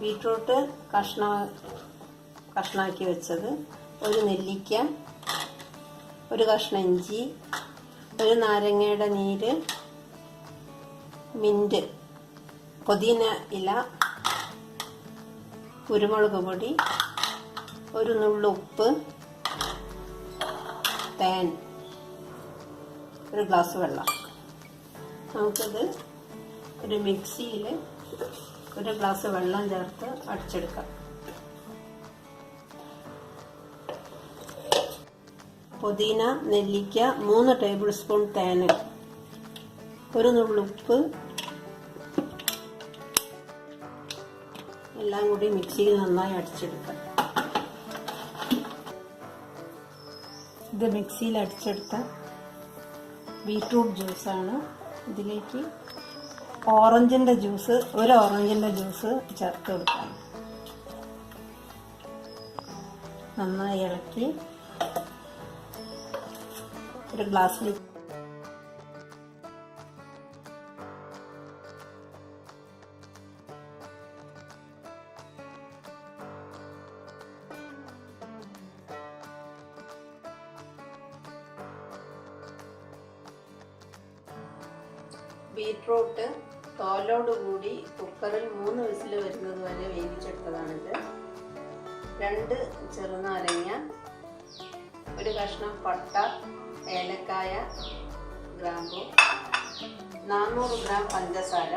Beetroot കഷ്ണ കഷ്ണാക്കി വെച്ചത്. ഒരു നെല്ലിക്ക ഒരു കഷ്ണം ഇഞ്ചി ഒരു നാരങ്ങയുടെ നീര് മിന്റ് പുതിന ഇല കുരുമുളക് പൊടി ഒരു നുള്ളു ഉപ്പ് തേൻ ഒരു ഗ്ലാസ് വെള്ളം. നമുക്കത് ഒരു മിക്സിയിൽ ഒരു ഗ്ലാസ് വെള്ളം ചേർത്ത് അടിച്ചെടുക്കാം. പുതിന നെല്ലിക്ക മൂന്ന് ടേബിൾ സ്പൂൺ തേന് ഒരു നുള്ളുപ്പ് എല്ലാം കൂടി മിക്സിയിൽ നന്നായി അടിച്ചെടുക്കാം. ഇത് മിക്സിയിൽ അടിച്ചെടുത്ത ബീട്രൂട്ട് ജ്യൂസാണ്. ഇതിലേക്ക് ഓറഞ്ചിന്റെ ജ്യൂസ് ഒരു ഓറഞ്ചിന്റെ ജ്യൂസ് ചേർത്ത് കൊടുക്കാം. നന്നായി ഇളക്കി ഒരു ഗ്ലാസ്സിൽ ബീട്രൂട്ട് തോലോട് കൂടി കുക്കറിൽ മൂന്ന് വിസിൽ വരുന്നത് വരെ വേവിച്ചെടുത്തതാണിത്. രണ്ട് ചെറുനാരങ്ങ ഒരു കഷ്ണം പട്ട ഏലക്കായ ഗ്രാമ്പു നാനൂറ് ഗ്രാം പഞ്ചസാര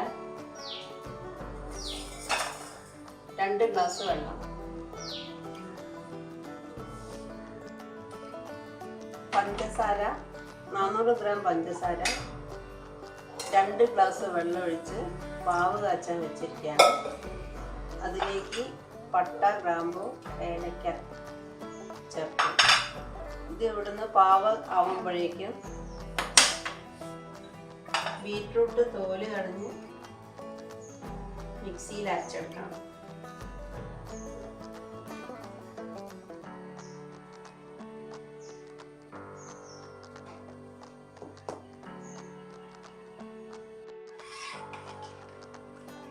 രണ്ട് ഗ്ലാസ് വെള്ളം പഞ്ചസാര നാനൂറ് ഗ്രാം പഞ്ചസാര രണ്ട് ഗ്ലാസ് വെള്ളം ഒഴിച്ച് പാവ് കാച്ചാൻ വെച്ചിരിക്കുകയാണ്. അതിലേക്ക് പട്ട ഗ്രാമ്പു ഏലക്ക ചേർക്കും ഇത് ഇവിടുന്ന് പാവ് ആവുമ്പോഴേക്കും ബീറ്റ്റൂട്ട് തോൽ കളഞ്ഞ് മിക്സിയിൽ അരച്ചെടുക്കണം.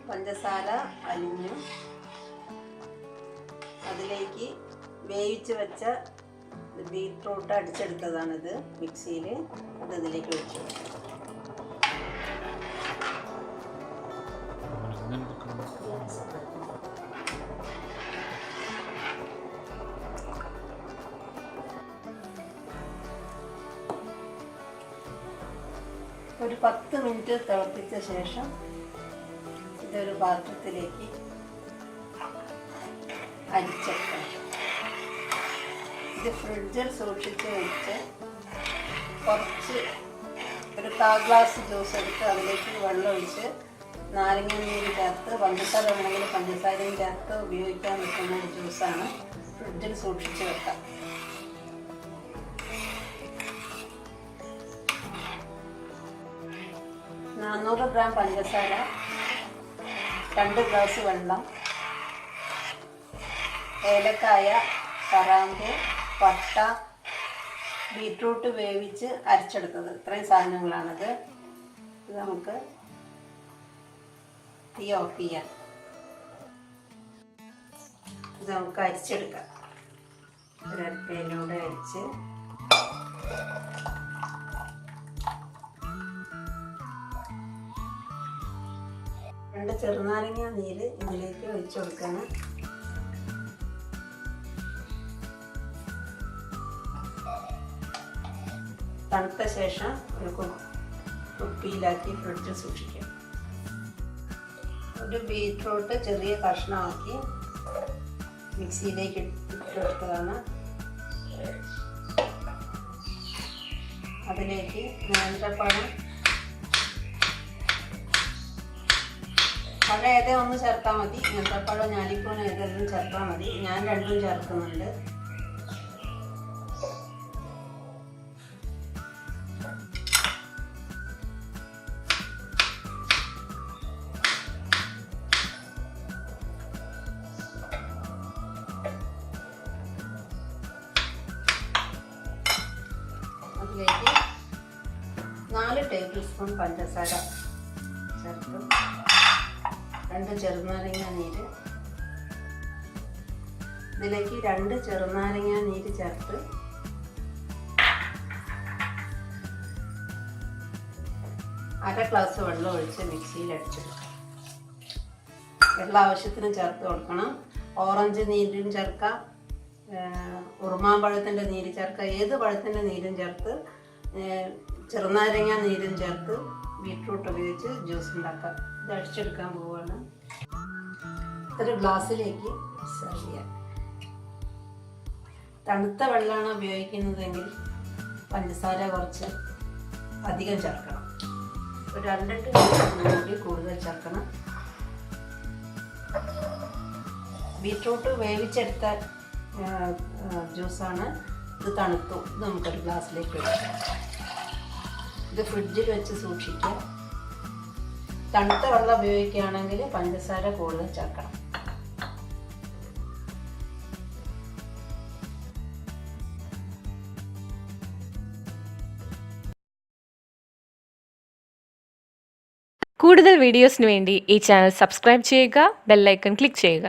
പഞ്ചസാര അലിഞ്ഞു അതിലേക്ക് വേവിച്ച് വെച്ച ബീട്രൂട്ട് അടിച്ചെടുത്തതാണിത് മിക്സിയിൽ അത് ഇതിലേക്ക് വെച്ചു ഒരു പത്ത് മിനിറ്റ് തിളപ്പിച്ച ശേഷം ഇതൊരു പാത്രത്തിലേക്ക് അരിച്ചെടുക്കണം ഇത് ഫ്രിഡ്ജിൽ സൂക്ഷിച്ച് വെച്ച് കുറച്ച് ഒരു കാ ഗ്ലാസ് ജ്യൂസ് എടുത്ത് അതിലേക്ക് വെള്ളം ഒഴിച്ച് നാരങ്ങ നീര് ചേർത്ത് പഞ്ചസാര വേണമെങ്കിൽ പഞ്ചസാരയും ചേർത്ത് ഉപയോഗിക്കാൻ പറ്റുന്ന ഒരു ജ്യൂസാണ് ഫ്രിഡ്ജിൽ സൂക്ഷിച്ച് വെക്കാം. നാനൂറ് ഗ്രാം പഞ്ചസാര രണ്ട് ഗ്ലാസ് വെള്ളം ഏലക്കായ കറാമ്പ് പട്ട ബീട്രൂട്ട് വേവിച്ച് അരച്ചെടുത്തത്. ഇത്രയും സാധനങ്ങളാണിത്. ഇത് നമുക്ക് തീ ഓഫ് ചെയ്യാം. ഇത് നമുക്ക് അരിച്ചെടുക്കാം. ഒരു അരപ്പയിലൂടെ അരിച്ച് രണ്ട് ചെറുനാരങ്ങ നീര് ഇതിലേക്ക് ഒഴിച്ചു കൊടുക്കണം. തണുത്ത ശേഷം ഒരു കുപ്പിയിലാക്കി ഫ്രിഡ്ജിൽ സൂക്ഷിക്കാം. ഒരു ബീറ്റ്റൂട്ട് ചെറിയ കഷ്ണമാക്കി മിക്സിയിലേക്ക് ഇട്ടെടുത്തതാണ്. അതിലേക്ക് നേന്ത്രപ്പഴം പഴം ഏതേ ഒന്ന് ചേർത്താൽ മതി. നേന്ത്രപ്പഴം ഞാലിപ്പൂൺ ഏതെങ്കിലും ചേർത്താൽ മതി. ഞാൻ രണ്ടും ചേർക്കുന്നുണ്ട്. നാല് ടേബിൾ സ്പൂൺ പഞ്ചസാര ചേർക്കും. രണ്ട് ചെറുനാരങ്ങ നീര്. ഇതിലേക്ക് രണ്ട് ചെറുനാരങ്ങ നീര് ചേർത്ത് അര ഗ്ലാസ് വെള്ളം ഒഴിച്ച് മിക്സിയിൽ അടിച്ചെടുക്കാം. വെള്ളം ആവശ്യത്തിന് ചേർത്ത് കൊടുക്കണം. ഓറഞ്ച് നീരും ചേർക്കാം. ഏഹ് ഉറുമാമ്പഴത്തിന്റെ നീര് ചേർക്കാം. ഏത് പഴത്തിന്റെ നീരും ചേർത്ത് ചെറുനാരങ്ങ നീരും ചേർത്ത് ബീട്രൂട്ട് ഉപയോഗിച്ച് ജ്യൂസ് ഉണ്ടാക്കാം. ഇത് പോവാണ്. ഒരു ഗ്ലാസ്സിലേക്ക് സെർവ് ചെയ്യാം. തണുത്ത വെള്ളമാണ് ഉപയോഗിക്കുന്നതെങ്കിൽ പഞ്ചസാര കുറച്ച് അധികം ചേർക്കണം. ഒരു രണ്ടെട്ട് കൂടി കൂടുതൽ ചേർക്കണം. ബീട്രൂട്ട് വേവിച്ചെടുത്ത ജ്യൂസാണ്. ഇത് തണുത്തു. ഇത് നമുക്കൊരു ഗ്ലാസ്സിലേക്ക് ഒഴിക്കാം. ഇത് ഫ്രിഡ്ജിൽ വെച്ച് സൂക്ഷിക്കുക തണുത്ത വെള്ളം ഉപയോഗിക്കുകയാണെങ്കിൽ പഞ്ചസാര കൂടുതൽ ചേർക്കണം. കൂടുതൽ വീഡിയോസിന് വേണ്ടി ഈ ചാനൽ സബ്സ്ക്രൈബ് ചെയ്യുക ബെല്ലൈക്കൺ ക്ലിക്ക് ചെയ്യുക.